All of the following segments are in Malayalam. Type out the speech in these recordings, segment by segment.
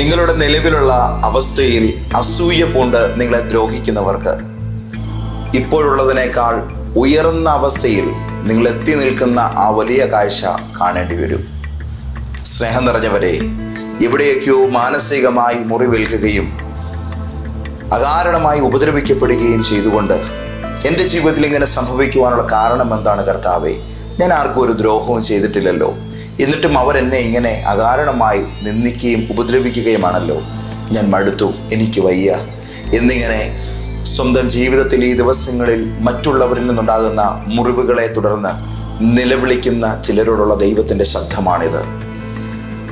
നിങ്ങളുടെ നിലവിലുള്ള അവസ്ഥയിൽ അസൂയ പൂണ്ട് നിങ്ങളെ ദ്രോഹിക്കുന്നവർക്ക്. ഇപ്പോഴുള്ളതിനേക്കാൾ ഉയർന്ന അവസ്ഥയിൽ നിങ്ങൾ എത്തി നിൽക്കുന്ന ആ വലിയ കാഴ്ച കാണേണ്ടി വരും. സ്നേഹം നിറഞ്ഞവരെ എവിടെയൊക്കെയോ മാനസികമായി മുറിവേൽക്കുകയും അകാരണമായി ഉപദ്രവിക്കപ്പെടുകയും ചെയ്തുകൊണ്ട് എന്റെ ജീവിതത്തിൽ ഇങ്ങനെ സംഭവിക്കുവാനുള്ള കാരണം എന്താണ് കർത്താവേ? ഞാൻ ആർക്കും ഒരു ദ്രോഹവും ചെയ്തിട്ടില്ലല്ലോ. എന്നിട്ടും അവർ എന്നെ ഇങ്ങനെ അകാരണമായി നിന്ദിക്കുകയും ഉപദ്രവിക്കുകയുമാണല്ലോ. ഞാൻ മടുത്തു. എനിക്ക് വയ്യ. എന്നിങ്ങനെ സ്വന്തം ജീവിതത്തിൽ ഈ ദിവസങ്ങളിൽ മറ്റുള്ളവരിൽ നിന്നുണ്ടാകുന്ന മുറിവുകളെ തുടർന്ന് നിലവിളിക്കുന്ന ചിലരോടുള്ള ദൈവത്തിന്റെ ശബ്ദമാണിത്.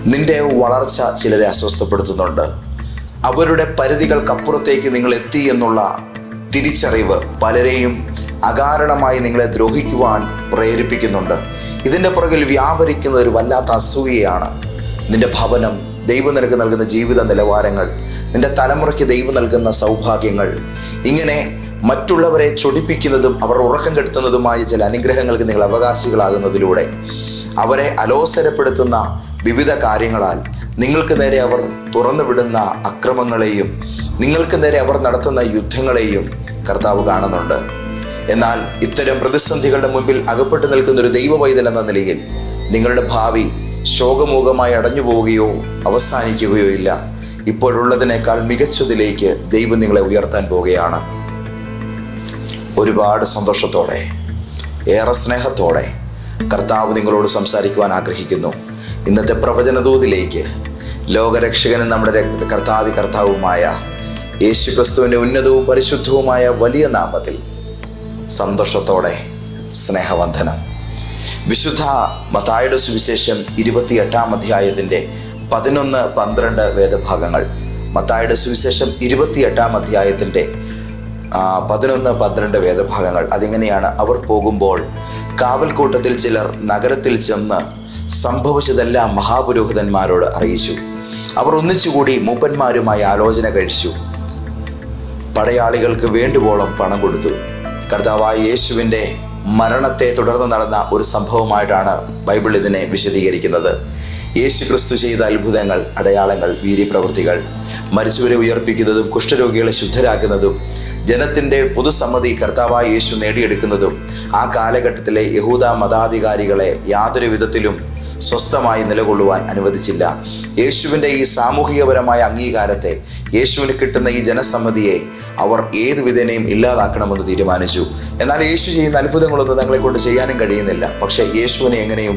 നിന്റെ വളർച്ച ചിലരെ അസ്വസ്ഥപ്പെടുത്തുന്നുണ്ട്. അവരുടെ പരിധികൾക്കപ്പുറത്തേക്ക് നിങ്ങൾ എത്തി എന്നുള്ള തിരിച്ചറിവ് പലരെയും അകാരണമായി നിങ്ങളെ ദ്രോഹിക്കുവാൻ പ്രേരിപ്പിക്കുന്നുണ്ട്. ഇതിന്റെ പുറകിൽ വ്യാപരിക്കുന്ന ഒരു വല്ലാത്ത അസൂയയാണ്. നിന്റെ ഭവനം ദൈവം നിനക്ക് നൽകുന്ന ജീവിത നിലവാരങ്ങൾ നിന്റെ തലമുറയ്ക്ക് ദൈവം നൽകുന്ന സൗഭാഗ്യങ്ങൾ. ഇങ്ങനെ മറ്റുള്ളവരെ ചൊടിപ്പിക്കുന്നതും അവർ ഉറക്കം കെടുത്തുന്നതുമായ ചില അനുഗ്രഹങ്ങൾക്ക് നിങ്ങൾ അവകാശികളാകുന്നതിലൂടെ അവരെ അലോസരപ്പെടുത്തുന്ന വിവിധ കാര്യങ്ങളാൽ നിങ്ങൾക്ക് നേരെ അവർ തുറന്നു വിടുന്ന അക്രമങ്ങളെയും നിങ്ങൾക്ക് നേരെ അവർ നടത്തുന്ന യുദ്ധങ്ങളെയും കർത്താവ് കാണുന്നുണ്ട്. എന്നാൽ ഇത്തരം പ്രതിസന്ധികളുടെ മുമ്പിൽ അകപ്പെട്ടു നിൽക്കുന്ന ഒരു ദൈവവൈതൽ എന്ന നിലയിൽ നിങ്ങളുടെ ഭാവി ശോകമൂകമായി അടഞ്ഞു പോവുകയോ അവസാനിക്കുകയോ ഇല്ല. ഇപ്പോഴുള്ളതിനേക്കാൾ മികച്ചതിലേക്ക് ദൈവം നിങ്ങളെ ഉയർത്താൻ പോവുകയാണ്. ഒരുപാട് സന്തോഷത്തോടെ ഏറെ സ്നേഹത്തോടെ കർത്താവ് നിങ്ങളോട് സംസാരിക്കുവാൻ ആഗ്രഹിക്കുന്നു. ഇന്നത്തെ പ്രവചനദൂതിലേക്ക് ലോകരക്ഷകനും നമ്മുടെ കർത്താതി കർത്താവുമായ യേശു ക്രിസ്തുവിന്റെ ഉന്നതവും പരിശുദ്ധവുമായ വലിയ നാമത്തിൽ സന്തോഷത്തോടെ സ്നേഹവന്ദനം. വിശുദ്ധ മതായുടെ സുവിശേഷം ഇരുപത്തിയെട്ടാം അധ്യായത്തിന്റെ പതിനൊന്ന് പന്ത്രണ്ട് വേദഭാഗങ്ങൾ. മത്തായുടെ സുവിശേഷം ഇരുപത്തിയെട്ടാം അധ്യായത്തിന്റെ പതിനൊന്ന് പന്ത്രണ്ട് വേദഭാഗങ്ങൾ. അതിങ്ങനെയാണ് അവർ പോകുമ്പോൾ കാവൽക്കൂട്ടത്തിൽ ചിലർ നഗരത്തിൽ ചെന്ന് സംഭവിച്ചതെല്ലാം മഹാപുരോഹിതന്മാരോട് അറിയിച്ചു. അവർ ഒന്നിച്ചുകൂടി മൂപ്പന്മാരുമായി ആലോചന കഴിച്ചു. പടയാളികൾക്ക് വേണ്ടുവോളം പണം കൊടുത്തു. കർത്താവായ യേശുവിന്റെ മരണത്തെ തുടർന്ന് നടന്ന ഒരു സംഭവമായിട്ടാണ് ബൈബിൾ ഇതിനെ വിശദീകരിക്കുന്നത്. യേശു ക്രിസ്തു ചെയ്ത അത്ഭുതങ്ങൾ അടയാളങ്ങൾ വീര്യപ്രവൃത്തികൾ മരിച്ചവരെ ഉയർപ്പിക്കുന്നതും കുഷ്ഠരോഗികളെ ശുദ്ധരാക്കുന്നതും ജനത്തിന്റെ പൊതുസമ്മതി കർത്താവായ യേശു നേടിയെടുക്കുന്നതും ആ കാലഘട്ടത്തിലെ യഹൂദ മതാധികാരികളെ യാതൊരു വിധത്തിലും സ്വസ്ഥമായി നിലകൊള്ളുവാൻ അനുവദിച്ചില്ല. യേശുവിന്റെ ഈ സാമൂഹികപരമായ അംഗീകാരത്തെ യേശുവിന് കിട്ടുന്ന ഈ ജനസമ്മതിയെ അവർ ഏതുവിധേനയും ഇല്ലാതാക്കണമെന്ന് തീരുമാനിച്ചു. എന്നാൽ യേശു ചെയ്യുന്ന അത്ഭുതങ്ങളൊന്നും തങ്ങളെ കൊണ്ട് ചെയ്യാനും കഴിയുന്നില്ല. പക്ഷേ യേശുവിനെ എങ്ങനെയും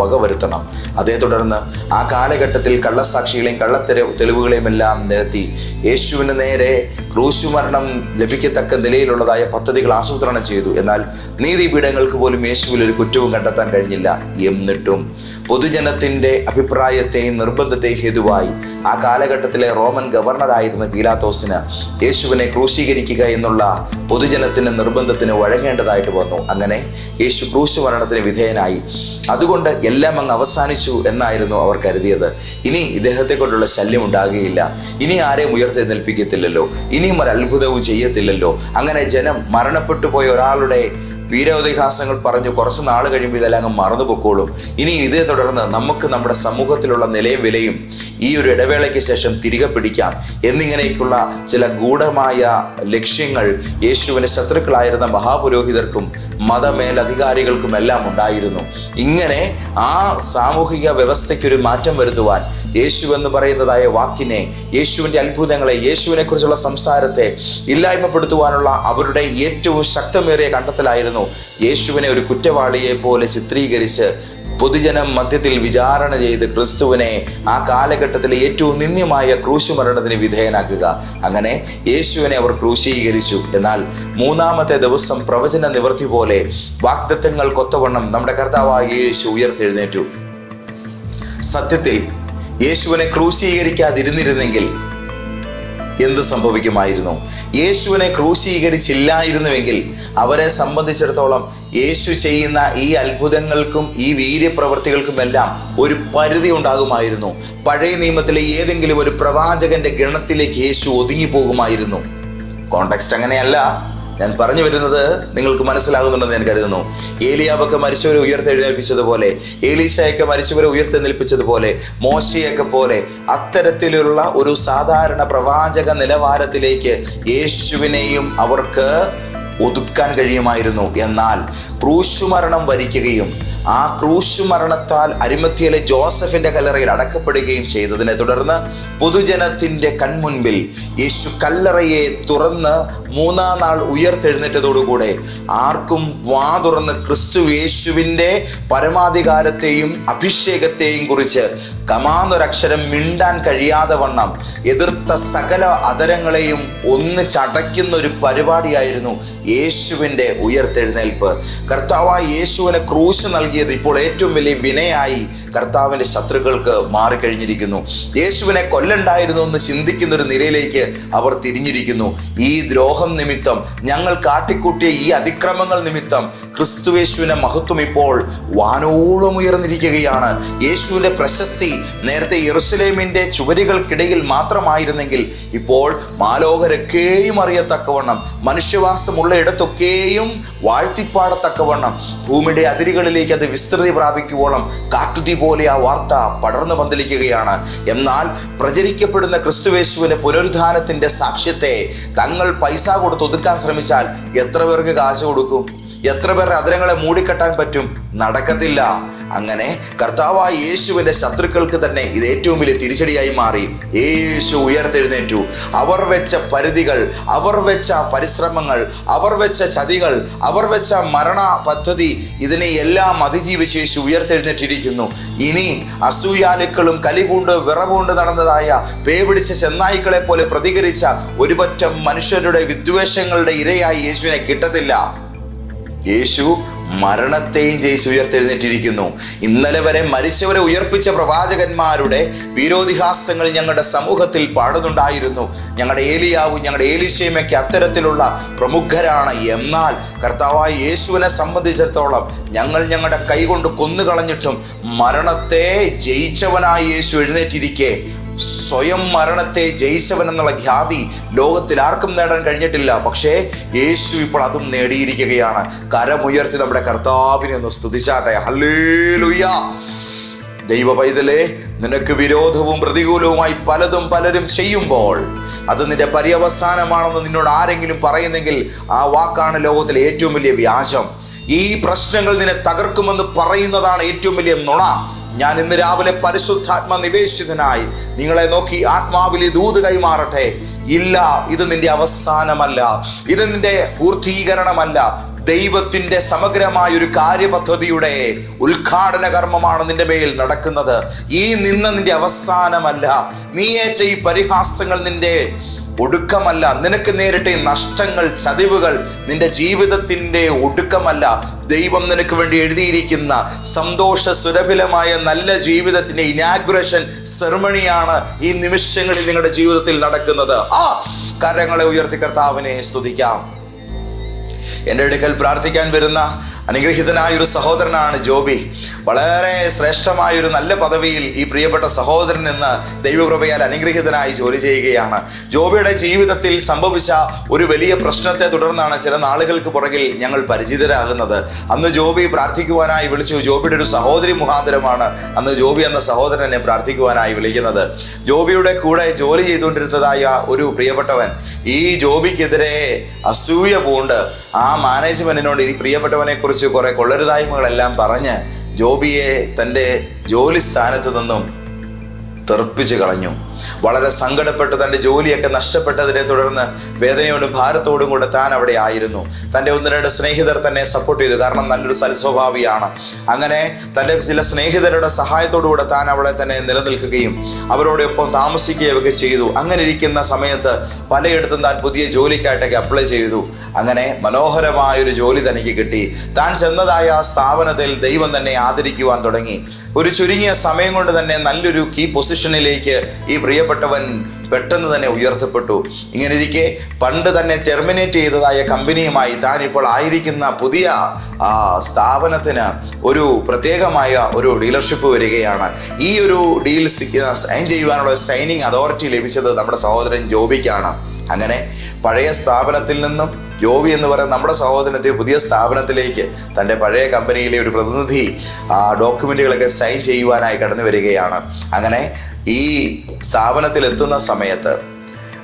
വക വരുത്തണം. അതേ തുടർന്ന് ആ കാലഘട്ടത്തിൽ കള്ളസാക്ഷികളെയും കള്ളത്തെര തെളിവുകളെയും എല്ലാം നിരത്തി യേശുവിന് നേരെ ക്രൂശുമരണം ലഭിക്കത്തക്ക നിലയിലുള്ളതായ പദ്ധതികൾ ആസൂത്രണം ചെയ്തു. എന്നാൽ നീതിപീഠങ്ങൾക്ക് പോലും യേശുവിൽ ഒരു കുറ്റവും കണ്ടെത്താൻ കഴിഞ്ഞില്ല. എന്നിട്ടും പൊതുജനത്തിന്റെ അഭിപ്രായത്തെയും നിർബന്ധത്തെയും ഹേതുവായി ആ കാലഘട്ടത്തിലെ റോമൻ ഗവർണറായിരുന്ന പീലാത്തോസിന് യേശുവിനെ ക്രൂശീകരിക്കുക എന്നുള്ള പൊതുജനത്തിന്റെ നിർബന്ധത്തിന് വഴങ്ങേണ്ടതായിട്ട് വന്നു. അങ്ങനെ യേശു ക്രൂശ് മരണത്തിന് വിധേയനായി. അതുകൊണ്ട് എല്ലാം അങ്ങ് അവസാനിച്ചു എന്നായിരുന്നു അവർ കരുതിയത്. ഇനി ഇദ്ദേഹത്തെ കൊണ്ടുള്ള ശല്യം ഉണ്ടാകുകയില്ല. ഇനി ആരെയും ഉയർത്തെഴുന്നേൽപ്പിക്കത്തില്ലല്ലോ. ഇനിയും ഒരു അത്ഭുതവും ചെയ്യത്തില്ലല്ലോ. അങ്ങനെ ജനം മരണപ്പെട്ടു പോയ ഒരാളുടെ വീരോതിഹാസങ്ങൾ പറഞ്ഞു കുറച്ച് നാൾ കഴിയുമ്പോൾ ഇതെല്ലാം അങ്ങ് മറന്നു പൊക്കോളും. ഇനി ഇതേ തുടർന്ന് നമുക്ക് നമ്മുടെ സമൂഹത്തിലുള്ള നിലയും വിലയും ഈ ഒരു ഇടവേളയ്ക്ക് ശേഷം തിരികെ പിടിക്കാം. എന്നിങ്ങനെയൊക്കെയുള്ള ചില ഗൂഢമായ ലക്ഷ്യങ്ങൾ യേശുവിന് ശത്രുക്കളായിരുന്ന മഹാപുരോഹിതർക്കും മതമേലധികാരികൾക്കും എല്ലാം ഉണ്ടായിരുന്നു. ഇങ്ങനെ ആ സാമൂഹിക വ്യവസ്ഥയ്ക്കൊരു മാറ്റം വരുത്തുവാൻ യേശു എന്ന് പറയുന്നതായ വാക്കിനെ യേശുവിന്റെ അത്ഭുതങ്ങളെ യേശുവിനെ കുറിച്ചുള്ള സംസാരത്തെ ഇല്ലായ്മപ്പെടുത്തുവാനുള്ള അവരുടെ ഏറ്റവും ശക്തമേറിയ കണ്ടെത്തലായിരുന്നു യേശുവിനെ ഒരു കുറ്റവാളിയെ പോലെ ചിത്രീകരിച്ച് പൊതുജനം മധ്യത്തിൽ വിചാരണ ചെയ്ത് ക്രിസ്തുവിനെ ആ കാലഘട്ടത്തിലെ ഏറ്റവും നിന്ദ്യമായ ക്രൂശ് മരണത്തിന് വിധേയനാക്കുക. അങ്ങനെ യേശുവിനെ അവർ ക്രൂശീകരിച്ചു. എന്നാൽ മൂന്നാമത്തെ ദിവസം പ്രവചന നിവൃത്തി പോലെ വാഗ്ദത്തങ്ങൾക്കൊത്തവണ്ണം നമ്മുടെ കർത്താവായ യേശു ഉയർത്തെഴുന്നേറ്റു. സത്യത്തിൽ യേശുവിനെ ക്രൂശീകരിക്കാതിരുന്നിരുന്നെങ്കിൽ എന്ത് സംഭവിക്കുമായിരുന്നു? യേശുവിനെ ക്രൂശീകരിച്ചില്ലായിരുന്നുവെങ്കിൽ അവരെ സംബന്ധിച്ചിടത്തോളം യേശു ചെയ്യുന്ന ഈ അത്ഭുതങ്ങൾക്കും ഈ വീര്യപ്രവർത്തികൾക്കും എല്ലാം ഒരു പരിധി ഉണ്ടാകുമായിരുന്നു. പഴയ നിയമത്തിലെ ഏതെങ്കിലും ഒരു പ്രവാചകന്റെ ഗണത്തിലേക്ക് യേശു ഒതുങ്ങി പോകുമായിരുന്നു കോണ്ടക്സ്റ്റ് അങ്ങനെയല്ല. ഞാൻ പറഞ്ഞു വരുന്നത് നിങ്ങൾക്ക് മനസ്സിലാകുന്നുണ്ടെന്ന് ഞാൻ കരുതുന്നു. ഏലിയാവൊക്കെ മരിച്ചവരെ ഉയർത്തെഴുന്നേൽപ്പിച്ചതുപോലെ ഏലീശയൊക്കെ മരിച്ചവരെ ഉയർത്തെഴുന്നേൽപ്പിച്ചതുപോലെ മോശയൊക്കെ പോലെ അത്തരത്തിലുള്ള ഒരു സാധാരണ പ്രവാചക നിലവാരത്തിലേക്ക് യേശുവിനെയും അവർക്ക് ഒതുക്കാൻ കഴിയുമായിരുന്നു. എന്നാൽ ക്രൂശുമരണം വരിക്കുകയും ആ ക്രൂശുമരണത്താൽ അരിമത്തിയിലെ ജോസഫിന്റെ കല്ലറയിൽ അടക്കപ്പെടുകയും ചെയ്തതിനെ തുടർന്ന് പൊതുജനത്തിന്റെ കൺമുൻപിൽ യേശു കല്ലറയെ തുറന്ന് മൂന്നാം നാൾ ഉയർത്തെഴുന്നേറ്റതോടുകൂടെ ആർക്കും വാ തുറന്ന് ക്രിസ്തു യേശുവിന്റെ പരമാധികാരത്തെയും അഭിഷേകത്തെയും കുറിച്ച് കമാന്നൊരക്ഷരം മിണ്ടാൻ കഴിയാതെ വണ്ണം എതിർത്ത സകല അതരങ്ങളെയും ഒന്ന് ചടയ്ക്കുന്ന ഒരു പരിപാടിയായിരുന്നു യേശുവിന്റെ ഉയർത്തെഴുന്നേൽപ്പ്. കർത്താവായ യേശുവിനെ ക്രൂശ് നൽകിയത് ഇപ്പോൾ ഏറ്റവും വലിയ വിനയായി കർത്താവിന്റെ ശത്രുക്കൾക്ക് മാറിക്കഴിഞ്ഞിരിക്കുന്നു. യേശുവിനെ കൊല്ലണ്ടായിരുന്നു എന്ന് ചിന്തിക്കുന്ന ഒരു നിലയിലേക്ക് അവർ തിരിഞ്ഞിരിക്കുന്നു. ഈ ദ്രോഹം നിമിത്തം ഞങ്ങൾ കാട്ടിക്കൂട്ടിയ ഈ അതിക്രമങ്ങൾ നിമിത്തം ക്രിസ്തുവേശുവിന്റെ മഹത്വം ഇപ്പോൾ വാനോളം ഉയർന്നിരിക്കുകയാണ്. യേശുവിന്റെ പ്രശസ്തി നേരത്തെ യെറുസലേമിന്റെ ചുവരുകൾക്കിടയിൽ മാത്രമായിരുന്നെങ്കിൽ ഇപ്പോൾ മാലോകരൊക്കെയും അറിയത്തക്കവണ്ണം മനുഷ്യവാസമുള്ള ഇടത്തൊക്കെയും വാഴ്ത്തിപ്പാടത്തക്കവണ്ണം ഭൂമിയുടെ അതിരുകളിലേക്ക് അത് വിസ്തൃതി പ്രാപിക്കുവോളം കാട്ടുതീ പോലെ ആ വാർത്ത പടർന്നു പന്തലിക്കുകയാണ് എന്നാൽ പ്രചരിക്കപ്പെടുന്ന ക്രിസ്തുവേശുവിന് പുനരുദ്ധാനത്തിന്റെ സാക്ഷ്യത്തെ തങ്ങൾ പൈസ കൊടുത്ത് ഒതുക്കാൻ ശ്രമിച്ചാൽ എത്ര പേർക്ക് കാശ് കൊടുക്കും? എത്ര പേർ അതിരങ്ങളെ മൂടിക്കെട്ടാൻ പറ്റും? നടക്കത്തില്ല. അങ്ങനെ കർത്താവായ യേശുവിന്റെ ശത്രുക്കൾക്ക് തന്നെ ഇത് ഏറ്റവും വലിയ തിരിച്ചടിയായി മാറി. യേശു ഉയർത്തെഴുന്നേറ്റു. അവർ വെച്ച പരിധികൾ അവർ വെച്ച പരിശ്രമങ്ങൾ അവർ വെച്ച ചതികൾ അവർ വെച്ച മരണ പദ്ധതി ഇതിനെ എല്ലാം അതിജീവിച്ച് യേശു ഉയർത്തെഴുന്നേറ്റിരിക്കുന്നു. ഇനി അസൂയാലുക്കളും കലികൂണ്ട് വിറവുകൊണ്ട് നടന്നതായ പേ പിടിച്ച ചെന്നായ്ക്കളെ പോലെ പ്രതികരിച്ച ഒരുപറ്റം മനുഷ്യരുടെ വിദ്വേഷങ്ങളുടെ ഇരയായി യേശുവിനെ കിട്ടത്തില്ല. യേശു മരണത്തെയും ജയിച്ച് ഉയർത്തെഴുന്നേറ്റിരിക്കുന്നു. ഇന്നലെ വരെ മരിച്ചവരെ ഉയർപ്പിച്ച പ്രവാചകന്മാരുടെ വീരോതിഹാസങ്ങൾ ഞങ്ങളുടെ സമൂഹത്തിൽ പാടുന്നുണ്ടായിരുന്നു. ഞങ്ങളുടെ ഏലിയാവും ഞങ്ങളുടെ ഏലിശേമയ്ക്ക് അത്തരത്തിലുള്ള പ്രമുഖരാണ്. എന്നാൽ കർത്താവായ യേശുവിനെ സംബന്ധിച്ചിടത്തോളം ഞങ്ങൾ ഞങ്ങളുടെ കൈകൊണ്ട് കൊന്നു കളഞ്ഞിട്ടും മരണത്തെ ജയിച്ചവനായി യേശു എഴുന്നേറ്റിരിക്കെ സ്വയം മരണത്തെ ജയിച്ചവൻ എന്നുള്ള ഖ്യാതി ലോകത്തിൽ ആർക്കും നേടാൻ കഴിഞ്ഞിട്ടില്ല. പക്ഷേ യേശു ഇപ്പോൾ അതും നേടിയിരിക്കുകയാണ്. കരമുയർത്തി നമ്മുടെ കർത്താവിനെ ഒന്ന് സ്തുതിച്ചാട്ടെ. ഹല്ലേലൂയ. ദൈവ പൈതലേ നിനക്ക് വിരോധവും പ്രതികൂലവുമായി പലതും പലരും ചെയ്യുമ്പോൾ അത് നിന്റെ പര്യവസാനമാണെന്ന് നിന്നോട് ആരെങ്കിലും പറയുന്നെങ്കിൽ ആ വാക്കാണ് ലോകത്തിലെ ഏറ്റവും വലിയ വ്യാജം. ഈ പ്രശ്നങ്ങൾ നിന്നെ തകർക്കുമെന്ന് പറയുന്നതാണ് ഏറ്റവും വലിയ നുണ. ഞാൻ ഇന്ന് രാവിലെ പരിശുദ്ധാത്മ നിവേശിതനായി നിങ്ങളെ നോക്കി ആത്മാവിലെ ദൂത് കൈമാറട്ടെ. ഇല്ല ഇത് നിന്റെ അവസാനമല്ല. ഇത് നിന്റെ പൂർത്തീകരണമല്ല. ദൈവത്തിന്റെ സമഗ്രമായ ഒരു കാര്യപദ്ധതിയുടെ ഉദ്ഘാടന കർമ്മമാണ് നിന്റെ മേൽ നടക്കുന്നത്. ഈ നിന്ന നിന്റെ അവസാനമല്ല. നീ ഏറ്റ ഈ പരിഹാസങ്ങൾ നിന്റെ ഒടുക്കമല്ല. നിനക്ക് നേരിട്ട നഷ്ടങ്ങൾ ചതിവുകൾ നിന്റെ ജീവിതത്തിന്റെ ഒടുക്കമല്ല. ദൈവം നിനക്ക് വേണ്ടി എഴുതിയിരിക്കുന്ന സന്തോഷ സുരഭിലമായ നല്ല ജീവിതത്തിന്റെ ഇനാഗുറേഷൻ സെറമണിയാണ് ഈ നിമിഷങ്ങളിൽ നിങ്ങളുടെ ജീവിതത്തിൽ നടക്കുന്നത്. ആ കരങ്ങളെ ഉയർത്തി കർത്താവിനെ സ്തുതിക്കാം. എന്റെ അടുക്കൽ പ്രാർത്ഥിക്കാൻ വരുന്ന അനുഗ്രഹീതനായ ഒരു സഹോദരനാണ് ജോബി. വളരെ ശ്രേഷ്ഠമായ ഒരു നല്ല പദവിയിൽ ഈ പ്രിയപ്പെട്ട സഹോദരൻ എന്ന് ദൈവകൃപയാൽ അനുഗ്രഹിതനായി ജോലി ചെയ്യുകയാണ്. ജോബിയുടെ ജീവിതത്തിൽ സംഭവിച്ച ഒരു വലിയ പ്രശ്നത്തെ തുടർന്നാണ് ചില നാളുകൾക്ക് പുറകിൽ ഞങ്ങൾ പരിചിതരാകുന്നത്. അന്ന് ജോബി പ്രാർത്ഥിക്കുവാനായി വിളിച്ചു. ജോബിയുടെ ഒരു സഹോദരി മുഖാന്തരമാണ് അന്ന് ജോബി എന്ന സഹോദരനെ പ്രാർത്ഥിക്കുവാനായി വിളിക്കുന്നത്. ജോബിയുടെ കൂടെ ജോലി ചെയ്തുകൊണ്ടിരുന്നതായ ഒരു പ്രിയപ്പെട്ടവൻ ഈ ജോബിക്കെതിരെ അസൂയ പൂണ്ട്. ആ മാനേജ്മെന്റിനോട് ഈ പ്രിയപ്പെട്ടവനെ കുറിച്ച് കുറെ കൊള്ളരുതായ്മകളെല്ലാം പറഞ്ഞ് ജോബിയെ തന്റെ ജോലി സ്ഥാനത്ത് നിന്നും തെറുപ്പിച്ച് കളഞ്ഞു. വളരെ സങ്കടപ്പെട്ട് തന്റെ ജോലിയൊക്കെ നഷ്ടപ്പെട്ടതിനെ തുടർന്ന് വേദനയോടും ഭാരത്തോടും കൂടെ താൻ അവിടെ ആയിരുന്നു. തന്റെ ഒന്ന് രണ്ട് സ്നേഹിതർ തന്നെ സപ്പോർട്ട് ചെയ്തു. കാരണം നല്ലൊരു സൽസ്വഭാവിയാണ്. അങ്ങനെ തന്റെ ചില സ്നേഹിതരുടെ സഹായത്തോടുകൂടെ താൻ അവിടെ തന്നെ നിലനിൽക്കുകയും അവരോടൊപ്പം താമസിക്കുകയൊക്കെ ചെയ്തു. അങ്ങനെ ഇരിക്കുന്ന സമയത്ത് പലയിടത്തും താൻ പുതിയ ജോലിക്കായിട്ടൊക്കെ അപ്ലൈ ചെയ്തു. അങ്ങനെ മനോഹരമായൊരു ജോലി തനിക്ക് കിട്ടി. താൻ ചെന്നതായ ആ സ്ഥാപനത്തിൽ ദൈവം തന്നെ ആദരിക്കുവാൻ തുടങ്ങി. ഒരു ചുരുങ്ങിയ സമയം കൊണ്ട് തന്നെ നല്ലൊരു കീ പൊസിഷനിലേക്ക് ഈ പ്രിയപ്പെട്ടവൻ പെട്ടെന്ന് തന്നെ ഉയർത്തപ്പെട്ടു. ഇങ്ങനെ ഇരിക്കെ പണ്ട് തന്നെ ടെർമിനേറ്റ് ചെയ്തതായ കമ്പനിയുമായി താൻ ഇപ്പോൾ ആയിരിക്കുന്ന പുതിയ ആ സ്ഥാപനത്തിന് ഒരു പ്രത്യേകമായ ഒരു ഡീലർഷിപ്പ് വരികയാണ്. ഈ ഒരു ഡീൽ സൈൻ ചെയ്യുവാനുള്ള സൈനിങ് അതോറിറ്റി ലഭിച്ചത് നമ്മുടെ സഹോദരൻ ജോബിക്കാണ്. അങ്ങനെ പഴയ സ്ഥാപനത്തിൽ നിന്നും ജോബി എന്ന് പറയുന്ന നമ്മുടെ സഹോദരത്തെ പുതിയ സ്ഥാപനത്തിലേക്ക് തന്റെ പഴയ കമ്പനിയിലെ ഒരു പ്രതിനിധി ഡോക്യുമെന്റുകളൊക്കെ സൈൻ ചെയ്യുവാനായി കടന്നു വരികയാണ്. അങ്ങനെ ഈ സ്ഥാപനത്തിൽ എത്തുന്ന സമയത്ത്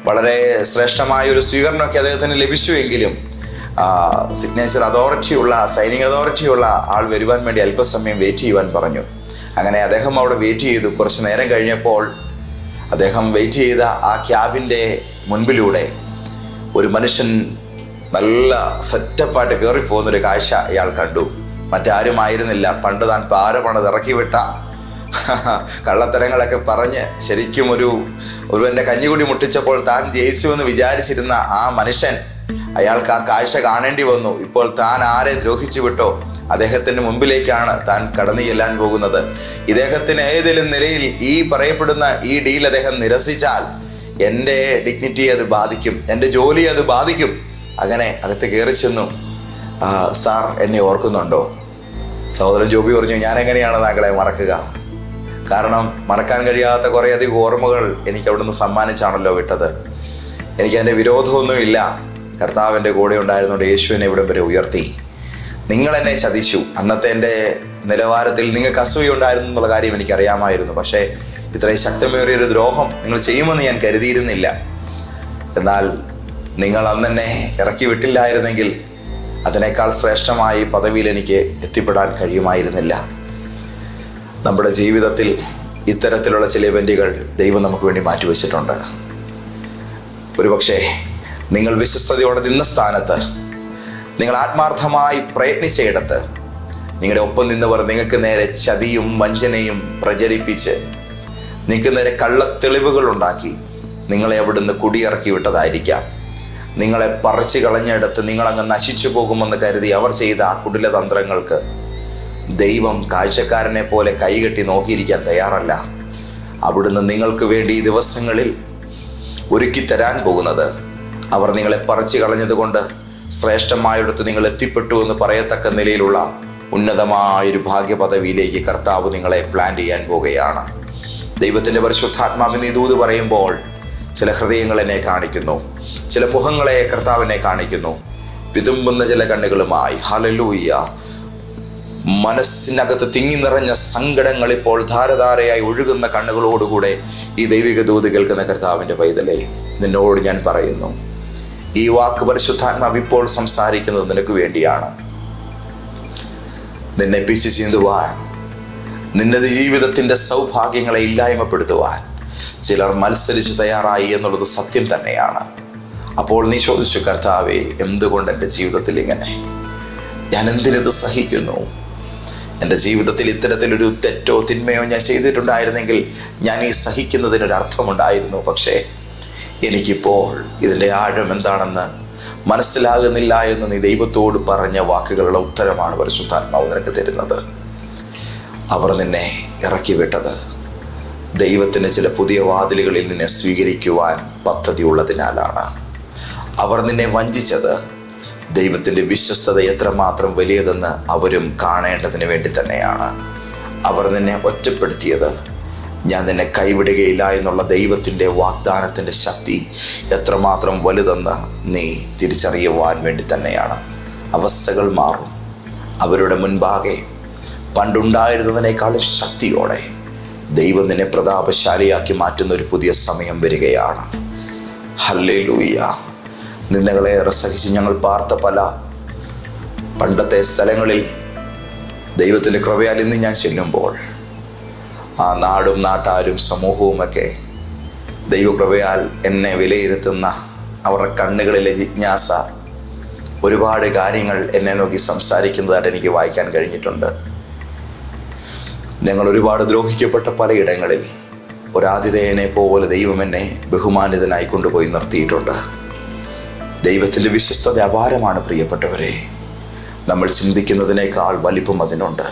വളരെ ശ്രേഷ്ഠമായ ഒരു സ്വീകരണമൊക്കെ അദ്ദേഹത്തിന് ലഭിച്ചുവെങ്കിലും സിഗ്നേച്ചർ അതോറിറ്റിയുള്ള അതോറിറ്റി ഉള്ള ആൾ വരുവാൻ വേണ്ടി അല്പസമയം വെയിറ്റ് ചെയ്യുവാൻ പറഞ്ഞു. അങ്ങനെ അദ്ദേഹം അവിടെ വെയിറ്റ് ചെയ്തു. കുറച്ച് നേരം കഴിഞ്ഞപ്പോൾ അദ്ദേഹം വെയിറ്റ് ചെയ്ത ആ ക്യാബിന്റെ മുൻപിലൂടെ ഒരു മനുഷ്യൻ നല്ല സെറ്റപ്പായിട്ട് കയറി പോകുന്നൊരു കാഴ്ച ഇയാൾ കണ്ടു. മറ്റാരും ആയിരുന്നില്ല പണ്ട് താൻ പാര പണത് ഇറക്കി വിട്ട കള്ളത്തരങ്ങളൊക്കെ പറഞ്ഞ് ശരിക്കും ഒരു ഒരുവന്റെ കഞ്ഞികുടി മുട്ടിച്ചപ്പോൾ താൻ ജയിച്ചു എന്ന് വിചാരിച്ചിരുന്ന ആ മനുഷ്യൻ അയാൾക്ക് ആ കാഴ്ച കാണേണ്ടി വന്നു. ഇപ്പോൾ താൻ ആരെ ദ്രോഹിച്ചു വിട്ടോ? അദ്ദേഹത്തിന്റെ മുമ്പിലേക്കാണ് താൻ കടന്നു ചെല്ലാൻ പോകുന്നത്. ഇദ്ദേഹത്തിന് ഏതെങ്കിലും നിലയിൽ ഈ പറയപ്പെടുന്ന ഈ ഡീൽ അദ്ദേഹം നിരസിച്ചാൽ എന്റെ ഡിഗ്നിറ്റി അത് ബാധിക്കും എന്റെ ജോലി അത് ബാധിക്കും. അങ്ങനെ അകത്ത് കയറി ചെന്നു. സാർ എന്നെ ഓർക്കുന്നുണ്ടോ? സഹോദരൻ ജോബി പറഞ്ഞു ഞാൻ എങ്ങനെയാണ് താങ്കളെ മറക്കുക? കാരണം മറക്കാൻ കഴിയാത്ത കുറേയധികം ഓർമ്മകൾ എനിക്ക് അവിടുന്ന് സമ്മാനിച്ചാണല്ലോ വിട്ടത്. എനിക്ക് അതിന്റെ വിരോധമൊന്നുമില്ല. കർത്താവിന്റെ കൂടെ ഉണ്ടായിരുന്നുകൊണ്ട് യേശുവിനെ ഇവിടെ വരെ ഉയർത്തി. നിങ്ങൾ എന്നെ ചതിച്ചു. അന്നത്തെ എന്റെ നിലവാരത്തിൽ നിങ്ങൾക്ക് അസൂയ ഉണ്ടായിരുന്നു എന്നുള്ള കാര്യം എനിക്കറിയാമായിരുന്നു. പക്ഷേ ഇത്രയും ശക്തമേറിയ ഒരു ദ്രോഹം നിങ്ങൾ ചെയ്യുമെന്ന് ഞാൻ കരുതിയിരുന്നില്ല. എന്നാൽ നിങ്ങൾ അന്ന് എന്നെ ഇറക്കി വിട്ടില്ലായിരുന്നെങ്കിൽ അതിനേക്കാൾ ശ്രേഷ്ഠമായി പദവിയിൽ എനിക്ക് എത്തിപ്പെടാൻ കഴിയുമായിരുന്നില്ല. നമ്മുടെ ജീവിതത്തിൽ ഇത്തരത്തിലുള്ള ചില ഇവന്റുകൾ ദൈവം നമുക്ക് വേണ്ടി മാറ്റിവെച്ചിട്ടുണ്ട്. ഒരുപക്ഷെ നിങ്ങൾ വിശ്വസ്തയോടെ നിന്ന സ്ഥാനത്ത് നിങ്ങൾ ആത്മാർത്ഥമായി പ്രയത്നിച്ചയിടത്ത് നിങ്ങളുടെ ഒപ്പം നിന്നവർ നിങ്ങൾക്ക് നേരെ ചതിയും വഞ്ചനയും പ്രചരിപ്പിച്ച് നിങ്ങൾക്ക് നേരെ കള്ളത്തെളിവുകൾ ഉണ്ടാക്കി നിങ്ങളെ അവിടുന്ന് കുടിയിറക്കി വിട്ടതായിരിക്കാം. നിങ്ങളെ പറിച്ചു കളഞ്ഞെടുത്ത് നിങ്ങളങ്ങ് നശിച്ചു പോകുമെന്ന് കരുതി അവർ ചെയ്ത ആ കുടിലതന്ത്രങ്ങൾക്ക് ദൈവം കാഴ്ചക്കാരനെ പോലെ കൈകെട്ടി നോക്കിയിരിക്കാൻ തയ്യാറല്ല. അവിടുന്ന് നിങ്ങൾക്ക് വേണ്ടി ഈ ദിവസങ്ങളിൽ ഒരുക്കി തരാൻ പോകുന്നത്. അവർ നിങ്ങളെ പറിച്ചു കളഞ്ഞതുകൊണ്ട് ശ്രേഷ്ഠമായിടത്ത് നിങ്ങൾ എത്തിപ്പെട്ടു എന്ന് പറയത്തക്ക നിലയിലുള്ള ഉന്നതമായൊരു ഭാഗ്യ പദവിയിലേക്ക് കർത്താവ് നിങ്ങളെ പ്ലാൻ ചെയ്യാൻ പോവുകയാണ് ദൈവത്തിന്റെ പരിശുദ്ധാത്മാവിന് ദൂത് പറയുമ്പോൾ ചില ഹൃദയങ്ങൾ എന്നെ കാണിക്കുന്നു. ചില മുഖങ്ങളെ കർത്താവിനെ കാണിക്കുന്നു. വിതുമ്പുന്ന ചില കണ്ണുകളുമായി. ഹലലൂയ്യ മനസ്സിനകത്ത് തിങ്ങി നിറഞ്ഞ സങ്കടങ്ങൾ ഇപ്പോൾ ധാരധാരയായി ഒഴുകുന്ന കണ്ണുകളോടുകൂടെ ഈ ദൈവിക ദൂത് കേൾക്കുന്ന കർത്താവിന്റെ പൈതലേ നിന്നോട് ഞാൻ പറയുന്നു ഈ വാക്ക് പരിശുദ്ധാത്മാവ് ഇപ്പോൾ സംസാരിക്കുന്നത് നിനക്ക് വേണ്ടിയാണ്. നിന്നെ പിച്ചു ചീന്തുവാൻ നിന്റെ ജീവിതത്തിന്റെ സൗഭാഗ്യങ്ങളെ ഇല്ലായ്മപ്പെടുത്തുവാൻ ചിലർ മത്സരിച്ച് തയ്യാറായി എന്നുള്ളത് സത്യം തന്നെയാണ്. അപ്പോൾ നീ ചോദിച്ചു കർത്താവേ എന്തുകൊണ്ട് എന്റെ ജീവിതത്തിൽ ഇങ്ങനെ? ഞാൻ എന്തിനത് സഹിക്കുന്നു? എന്റെ ജീവിതത്തിൽ ഇത്തരത്തിലൊരു തെറ്റോ തിന്മയോ ഞാൻ ചെയ്തിട്ടുണ്ടായിരുന്നെങ്കിൽ ഞാൻ ഈ സഹിക്കുന്നതിനൊരു അർത്ഥമുണ്ടായിരുന്നു. പക്ഷേ എനിക്കിപ്പോൾ ഇതിന്റെ ആഴം എന്താണെന്ന് മനസ്സിലാകുന്നില്ല എന്ന് നീ ദൈവത്തോട് പറഞ്ഞ വാക്കുകളുടെ ഉത്തരമാണ് പരിശുദ്ധാത്മാവ് നിനക്ക് തരുന്നത്. അവർ നിന്നെ ഇറക്കി വിട്ടത് ദൈവത്തിന് ചില പുതിയ വാതിലുകളിൽ നിന്നെ സ്വീകരിക്കുവാൻ പദ്ധതി ഉള്ളതിനാലാണ് അവർ നിന്നെ വഞ്ചിച്ചത് ദൈവത്തിന്റെ വിശ്വസ്തത എത്രമാത്രം വലിയതെന്ന് അവരും കാണേണ്ടതിന് വേണ്ടി തന്നെയാണ്. അവർ നിന്നെ ഒറ്റപ്പെടുത്തിയത്. ഞാൻ നിന്നെ കൈവിടുകയില്ല എന്നുള്ള ദൈവത്തിന്റെ വാഗ്ദാനത്തിന്റെ ശക്തി എത്രമാത്രം വലുതെന്ന് നീ തിരിച്ചറിയുവാൻ വേണ്ടി തന്നെയാണ്. അവസ്ഥകൾ മാറും. അവരുടെ മുൻപാകെ പണ്ടുണ്ടായിരുന്നതിനേക്കാളും ശക്തിയോടെ ദൈവം നിന്നെ പ്രതാപശാലിയാക്കി മാറ്റുന്ന ഒരു പുതിയ സമയം വരികയാണ്. ഹല്ലേ ലൂയ്യ നിന്ദകളേറെ സഹിച്ച് ഞങ്ങൾ പാർത്ത പല പണ്ടത്തെ സ്ഥലങ്ങളിൽ ദൈവത്തിന്റെ കൃപയാൽ ഇന്ന് ഞാൻ ചെല്ലുമ്പോൾ ആ നാടും നാട്ടാരും സമൂഹവുമൊക്കെ ദൈവകൃപയാൽ എന്നെ വിലയിരുത്തുന്ന അവരുടെ കണ്ണുകളിലെ ജിജ്ഞാസ ഒരുപാട് കാര്യങ്ങൾ എന്നെ നോക്കി സംസാരിക്കുന്നതായിട്ട് എനിക്ക് വായിക്കാൻ കഴിഞ്ഞിട്ടുണ്ട്. ഞങ്ങൾ ഒരുപാട് ദ്രോഹിക്കപ്പെട്ട പലയിടങ്ങളിൽ ഒരാതിഥേയനെ പോലെ ദൈവം എന്നെ ബഹുമാനിതനായി കൊണ്ടുപോയി നിർത്തിയിട്ടുണ്ട്. ദൈവത്തിന്റെ വിശ്വസ്തത അപാരമാണ് പ്രിയപ്പെട്ടവരെ. നമ്മൾ ചിന്തിക്കുന്നതിനേക്കാൾ വലിപ്പം അതിനുണ്ട്.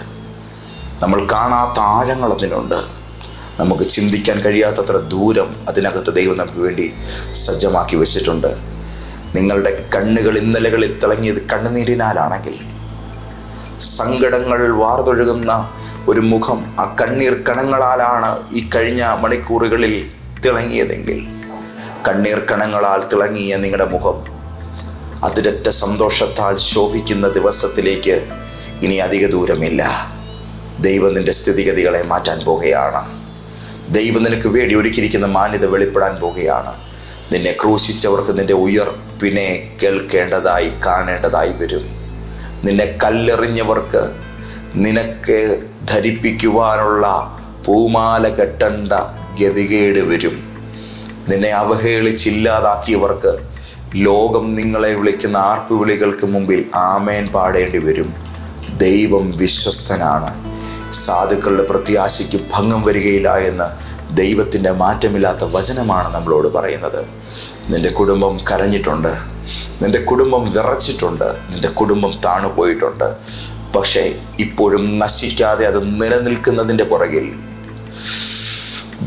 നമ്മൾ കാണാത്ത ആഴങ്ങൾ അതിനുണ്ട്. നമുക്ക് ചിന്തിക്കാൻ കഴിയാത്തത്ര ദൂരം അതിനകത്ത് ദൈവം നമുക്ക് വേണ്ടി സജ്ജമാക്കി വെച്ചിട്ടുണ്ട്. നിങ്ങളുടെ കണ്ണുകൾ ഇന്നലകളിൽ തിളങ്ങിയത് കണ്ണുനീരിനാലാണെങ്കിൽ സങ്കടങ്ങൾ വാർതൊഴുകുന്ന ഒരു മുഖം ആ കണ്ണീർ കണങ്ങളാലാണ് ഈ കഴിഞ്ഞ മണിക്കൂറുകളിൽ തിളങ്ങിയതെങ്കിൽ കണ്ണീർ കണങ്ങളാൽ തിളങ്ങിയ നിങ്ങളുടെ മുഖം അതിരറ്റ സന്തോഷത്താൽ ശോഭിക്കുന്ന ദിവസത്തിലേക്ക് ഇനി അധിക ദൂരമില്ല. ദൈവം നിന്റെ സ്ഥിതിഗതികളെ മാറ്റാൻ പോകുകയാണ്. ദൈവം നിനക്ക് വേണ്ടി ഒരുക്കിയിരിക്കുന്ന മാന്യത വെളിപ്പെടാൻ പോകുകയാണ്. നിന്നെ ക്രൂശിച്ചവർക്ക് നിന്റെ ഉയർപ്പിനെ കേൾക്കേണ്ടതായി കാണേണ്ടതായി വരും. നിന്നെ കല്ലെറിഞ്ഞവർക്ക് നിനക്ക് ധരിപ്പിക്കുവാനുള്ള പൂമാല കെട്ടേണ്ട ഗതികേട് വരും. നിന്നെ അവഹേളിച്ചില്ലാതാക്കിയവർക്ക് ലോകം നിങ്ങളെ വിളിക്കുന്ന ആർപ്പ് വിളികൾക്ക് മുമ്പിൽ ആമേൻ പാടേണ്ടി വരും. ദൈവം വിശ്വസ്തനാണ്. സാധുക്കളുടെ പ്രത്യാശയ്ക്ക് ഭംഗം വരികയില്ല എന്ന് ദൈവത്തിന്റെ മാറ്റമില്ലാത്ത വചനമാണ് നമ്മളോട് പറയുന്നത്. നിന്റെ കുടുംബം കരഞ്ഞിട്ടുണ്ട്. നിന്റെ കുടുംബം വിറച്ചിട്ടുണ്ട്. നിന്റെ കുടുംബം താണുപോയിട്ടുണ്ട്. പക്ഷേ ഇപ്പോഴും നശിക്കാതെ അത് നിലനിൽക്കുന്നതിന്റെ പുറകിൽ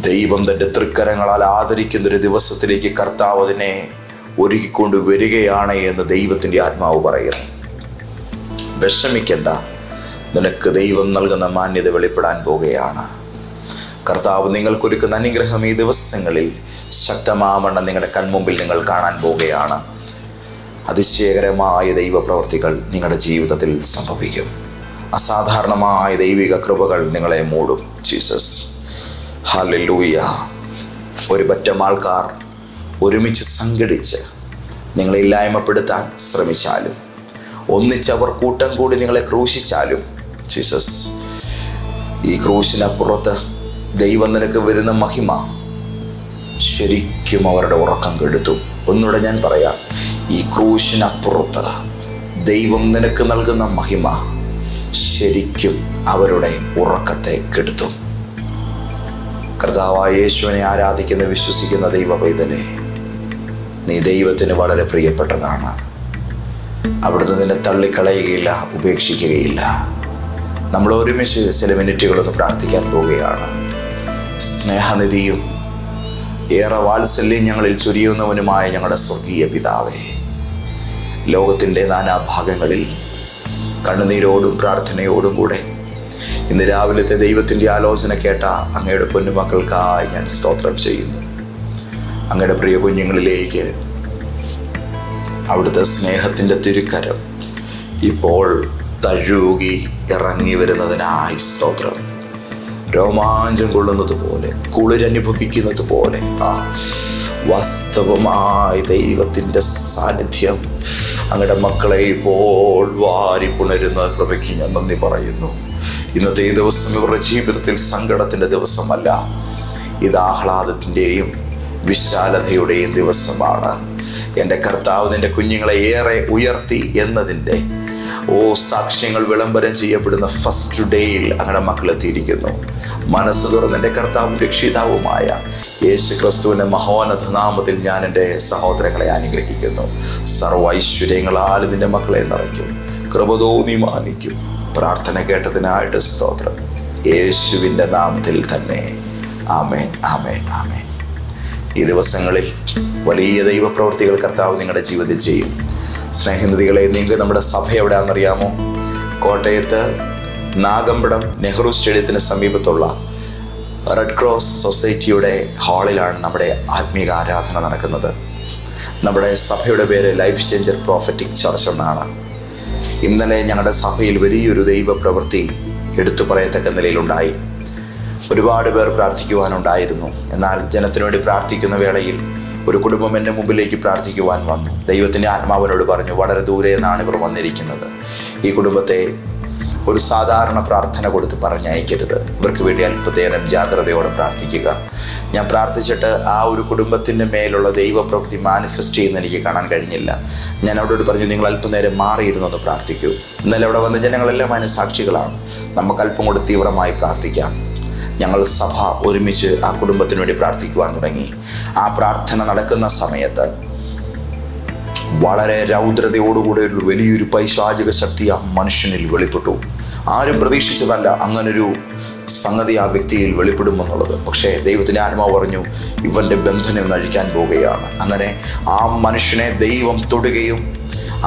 ദൈവം തന്റെ തൃക്കരങ്ങളാൽ ആദരിക്കുന്നൊരു ദിവസത്തിലേക്ക് കർത്താവ് അതിനെ ഒരുക്കിക്കൊണ്ട് വരികയാണ് എന്ന് ദൈവത്തിന്റെ ആത്മാവ് പറയുന്നു. വിഷമിക്കണ്ട. നിനക്ക് ദൈവം നൽകുന്ന മാന്യത വെളിപ്പെടാൻ പോകുകയാണ്. കർത്താവ് നിങ്ങൾക്കൊരുക്കുന്ന അനുഗ്രഹം ഈ ദിവസങ്ങളിൽ ശക്തമാവണ്ണം നിങ്ങളുടെ കൺമുമ്പിൽ നിങ്ങൾ കാണാൻ പോവുകയാണ് അതിശയകരമായ ദൈവപ്രവർത്തികൾ നിങ്ങളുടെ ജീവിതത്തിൽ സംഭവിക്കും. അസാധാരണമായ ദൈവിക കൃപകൾ നിങ്ങളെ മൂടും. ജീസസ്. ഹാലൂയ ഒരു പറ്റം ആൾക്കാർ ഒരുമിച്ച് സംഘടിച്ച് നിങ്ങളെ ഇല്ലായ്മപ്പെടുത്താൻ ശ്രമിച്ചാലും ഒന്നിച്ചവർ കൂട്ടം കൂടി നിങ്ങളെ ക്രൂശിച്ചാലും ജീസസ് ഈ ക്രൂശിനപ്പുറത്ത് ദൈവം നിനക്ക് വരുന്ന മഹിമ ശരിക്കും അവരുടെ ഉറക്കം കെടുത്തു. ഒന്നുകൂടെ ഞാൻ പറയാം ഈ ക്രൂശിനപ്പുറത്ത് ദൈവം നിനക്ക് നൽകുന്ന മഹിമ ശരിക്കും അവരുടെ ഉറക്കത്തെ കെടുത്തും. കർത്താവായ യേശുവിനെ ആരാധിക്കുന്ന വിശ്വസിക്കുന്ന ദൈവ പൈതലെ നീ ദൈവത്തിന് വളരെ പ്രിയപ്പെട്ടതാണ്. അവിടുന്ന് നിന്നെ തള്ളിക്കളയുകയില്ല ഉപേക്ഷിക്കുകയില്ല. നമ്മൾ ഒരുമിച്ച് ചില മിനിറ്റുകളൊന്ന് പ്രാർത്ഥിക്കാൻ പോവുകയാണ്. സ്നേഹനിധിയും ഏറെ വാത്സല്യം ഞങ്ങളിൽ ചൊരിയുന്നവനുമായ ഞങ്ങളുടെ സ്വർഗീയ പിതാവേ ലോകത്തിന്റെ നാനാഭാഗങ്ങളിൽ കണ്ണുനീരോടും പ്രാർത്ഥനയോടും കൂടെ ഇന്ന് രാവിലത്തെ ദൈവത്തിന്റെ ആലോചന കേട്ട അങ്ങയുടെ പൊന്നുമക്കൾക്കായി ഞാൻ സ്തോത്രം ചെയ്യുന്നു. അങ്ങയുടെ പ്രിയ കുഞ്ഞുങ്ങളിലേക്ക്. അവിടുത്തെ സ്നേഹത്തിന്റെ തിരുക്കരം ഇപ്പോൾ തഴുകി ഇറങ്ങി വരുന്നതിനായി സ്തോത്രം. രോമാഞ്ചം കൊള്ളുന്നത് പോലെ കുളിരനുഭവിക്കുന്നത് പോലെ ആ വാസ്തവമായ ദൈവത്തിന്റെ സാന്നിധ്യം അങ്ങയുടെ മക്കളെ ഇപ്പോൾ വാരി പുണരുന്ന കൃപയ്ക്ക് ഞാൻ നന്ദി പറയുന്നു. ഇന്നത്തെ ഈ ദിവസം ഇവരുടെ ജീവിതത്തിൽ സങ്കടത്തിന്റെ ദിവസമല്ല. ഇത് ആഹ്ലാദത്തിന്റെയും വിശാലതയുടെയും ദിവസമാണ്. എന്റെ കർത്താവ് നിന്റെ കുഞ്ഞുങ്ങളെ ഏറെ ഉയർത്തി എന്നതിന്റെ ഓ സാക്ഷ്യങ്ങൾ വിളംബരം ചെയ്യപ്പെടുന്ന ഫസ്റ്റ് ഡേയിൽ അങ്ങനെ മക്കളെത്തിയിരിക്കുന്നു മനസ്സ് തുറന്ന് എന്റെ കർത്താവും രക്ഷിതാവുമായ യേശു ക്രിസ്തുവിന്റെ മഹോന്നത നാമത്തിൽ ഞാൻ എന്റെ സഹോദരങ്ങളെ അനുഗ്രഹിക്കുന്നു. സർവ ഐശ്വര്യങ്ങളാൽ നിന്റെ മക്കളെ നിറയ്ക്കും. കൃപതോന്നി മാനിക്കും. പ്രാർത്ഥന കേട്ടതിനായിട്ട് സ്തോത്രം. യേശുവിന്റെ നാമത്തിൽ തന്നെ. ആമേൻ ആമേൻ ആമേൻ. ഈ ദിവസങ്ങളിൽ വലിയ ദൈവപ്രവർത്തികൾ കർത്താവ് നിങ്ങളുടെ ജീവിതത്തിൽ ചെയ്യും. സ്നേഹനിധികളെ നിങ്ങൾക്ക് നമ്മുടെ സഭ എവിടെയാണെന്നറിയാമോ? കോട്ടയത്ത് നാഗമ്പടം നെഹ്റു സ്റ്റേഡിയത്തിന് സമീപത്തുള്ള റെഡ് ക്രോസ് സൊസൈറ്റിയുടെ ഹാളിലാണ് നമ്മുടെ ആത്മീക ആരാധന നടക്കുന്നത്. നമ്മുടെ സഭയുടെ പേര് ലൈഫ് ചേഞ്ചർ പ്രോഫറ്റിക് ചർച്ച് എന്നാണ്. ഇന്നലെ ഞങ്ങളുടെ സഭയിൽ വലിയൊരു ദൈവപ്രവൃത്തി എടുത്തു പറയത്തക്ക നിലയിലുണ്ടായി. ഒരുപാട് പേർ പ്രാർത്ഥിക്കുവാനുണ്ടായിരുന്നു. എന്നാൽ ജനത്തിനു വേണ്ടി പ്രാർത്ഥിക്കുന്ന വേളയിൽ ഒരു കുടുംബം എന്റെ മുമ്പിലേക്ക് പ്രാർത്ഥിക്കുവാൻ വന്നു. ദൈവത്തിന്റെ ആത്മാവിനോട് പറഞ്ഞു വളരെ ദൂരെ നിന്നാണ് ഇവർ വന്നിരിക്കുന്നത്. ഈ കുടുംബത്തെ ഒരു സാധാരണ പ്രാർത്ഥന കൊടുത്ത് പറഞ്ഞയക്കരുത്. ഇവർക്ക് വേണ്ടി അല്പത്തേനം ജാഗ്രതയോടെ പ്രാർത്ഥിക്കുക. ഞാൻ പ്രാർത്ഥിച്ചിട്ട് ആ ഒരു കുടുംബത്തിന്റെ മേലുള്ള ദൈവപ്രവൃത്തി മാനിഫെസ്റ്റ് ചെയ്യുന്ന എനിക്ക് കാണാൻ കഴിഞ്ഞില്ല. ഞാൻ അവരോട് പറഞ്ഞു നിങ്ങൾ അല്പനേരം മാറിയിരുന്നൊന്ന് പ്രാർത്ഥിക്കൂ. ഇന്നലെ അവിടെ വന്ന ജനങ്ങളെല്ലാം അതിന് സാക്ഷികളാണ്. നമുക്ക് അല്പം കൂടി തീവ്രമായി പ്രാർത്ഥിക്കാം. ഞങ്ങൾ സഭ ഒരുമിച്ച് ആ കുടുംബത്തിന് വേണ്ടി പ്രാർത്ഥിക്കുവാൻ തുടങ്ങി. ആ പ്രാർത്ഥന നടക്കുന്ന സമയത്ത് വളരെ രൗദ്രതയോടുകൂടെ ഒരു വലിയൊരു പൈശാചിക ശക്തി ആ മനുഷ്യനിൽ വെളിപ്പെട്ടു. ആരും പ്രതീക്ഷിച്ചതല്ല അങ്ങനൊരു സംഗതി ആ വ്യക്തിയിൽ വെളിപ്പെടുമെന്നുള്ളത്. പക്ഷേ ദൈവത്തിന്റെ ആത്മാവ് പറഞ്ഞു ഇവന്റെ ബന്ധനം നഴിക്കാൻ പോവുകയാണ് അങ്ങനെ ആ മനുഷ്യനെ ദൈവം തൊടുകയും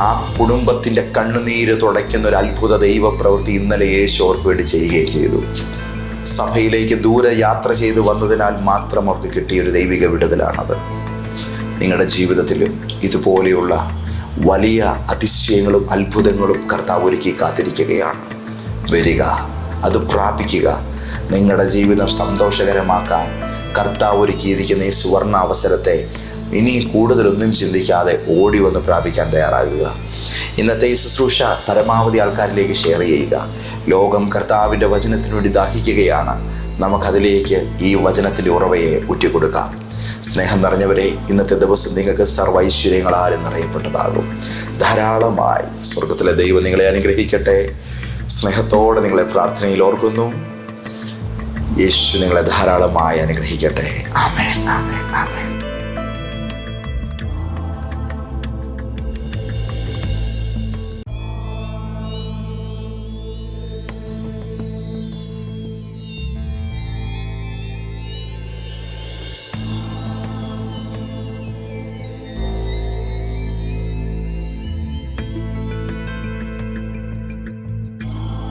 ആ കുടുംബത്തിന്റെ കണ്ണുനീര് തുടയ്ക്കുന്ന ഒരു അത്ഭുത ദൈവപ്രവൃത്തി ഇന്നലെ യേശു അവർക്ക് വേണ്ടി ചെയ്യുകയും ചെയ്തു. സഭയിലേക്ക് ദൂരെ യാത്ര ചെയ്തു വന്നതിനാൽ മാത്രം അവർക്ക് കിട്ടിയ ഒരു ദൈവിക വിടുതലാണത്. നിങ്ങളുടെ ജീവിതത്തിലും ഇതുപോലെയുള്ള വലിയ അതിശയങ്ങളും അത്ഭുതങ്ങളും കർത്താവ് ഒരുക്കി കാത്തിരിക്കുകയാണ്. വരിക അത് പ്രാപിക്കുക നിങ്ങളുടെ ജീവിതം സന്തോഷകരമാക്കാൻ കർത്താവ് ഒരുക്കിയിരിക്കുന്ന ഈ സുവർണ അവസരത്തെ ഇനി കൂടുതലൊന്നും ചിന്തിക്കാതെ ഓടി വന്ന് പ്രാപിക്കാൻ തയ്യാറാകുക. ഇന്നത്തെ ഈ ശുശ്രൂഷ പരമാവധി ആൾക്കാരിലേക്ക് ഷെയർ ചെയ്യുക. ലോകം കർത്താവിന്റെ വചനത്തിനു വേണ്ടി ദാഹിക്കുകയാണ്. നമുക്കതിലേക്ക് ഈ വചനത്തിന്റെ ഉറവയെ ഉറ്റിക്കൊടുക്കാം സ്നേഹം നിറഞ്ഞവരെ ഇന്നത്തെ ദിവസം നിങ്ങൾക്ക് ഐശ്വര്യങ്ങളാലും നിറയപ്പെട്ടതാകും. ധാരാളമായി സ്വർഗത്തിലെ ദൈവം നിങ്ങളെ അനുഗ്രഹിക്കട്ടെ. സ്നേഹത്തോടെ നിങ്ങളെ പ്രാർത്ഥനയിൽ ഓർക്കുന്നു. യേശു നിങ്ങളെ ധാരാളമായി അനുഗ്രഹിക്കട്ടെ. ആമേൻ ആമേൻ ആമേൻ.